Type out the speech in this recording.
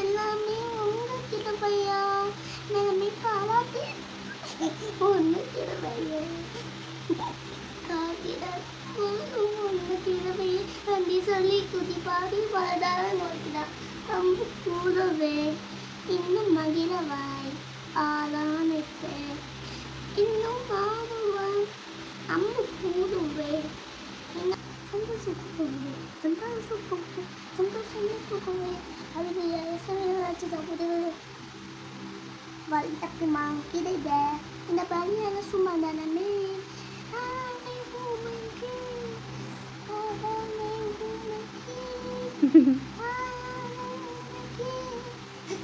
எல்லாமே உங்க கிடவையா நிலைமை பாராட்டி ஒன்று கிடவையா காத்திடார் ஒன்று கிடவையே நன்றி சொல்லி குதி பாடி வளர்ந்தாரன் நோக்கினார். அம்பு கூடவே இன்னும் மகிழவாய் ஆளானுக்கு இன்னும் ஆடுவாய் அம்மு கூடுவே சந்தோஷப்படுவே சந்தோஷப்படுவே சந்தோஷமே அது எசனாச்சு தப்பு வழித்தப்பி மாங்கிடைத இந்த பலியான சும்மா தானே ஆனை பூமிக்கு